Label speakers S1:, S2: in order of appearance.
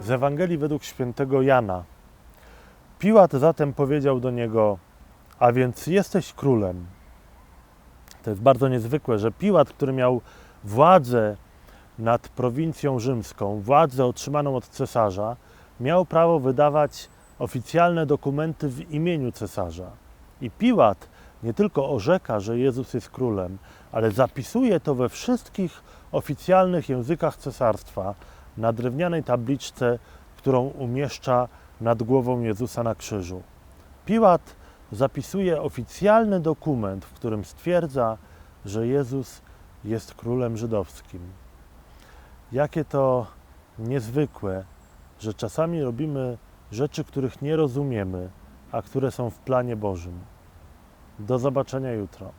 S1: Z Ewangelii według świętego Jana. Piłat zatem powiedział do niego: A więc jesteś królem. To jest bardzo niezwykłe, że Piłat, który miał władzę nad prowincją rzymską, władzę otrzymaną od cesarza, miał prawo wydawać oficjalne dokumenty w imieniu cesarza. I Piłat nie tylko orzeka, że Jezus jest królem, ale zapisuje to we wszystkich oficjalnych językach cesarstwa na drewnianej tabliczce, którą umieszcza nad głową Jezusa na krzyżu. Piłat zapisuje oficjalny dokument, w którym stwierdza, że Jezus jest królem żydowskim. Jakie to niezwykłe, że czasami robimy rzeczy, których nie rozumiemy, a które są w planie Bożym. Do zobaczenia jutro.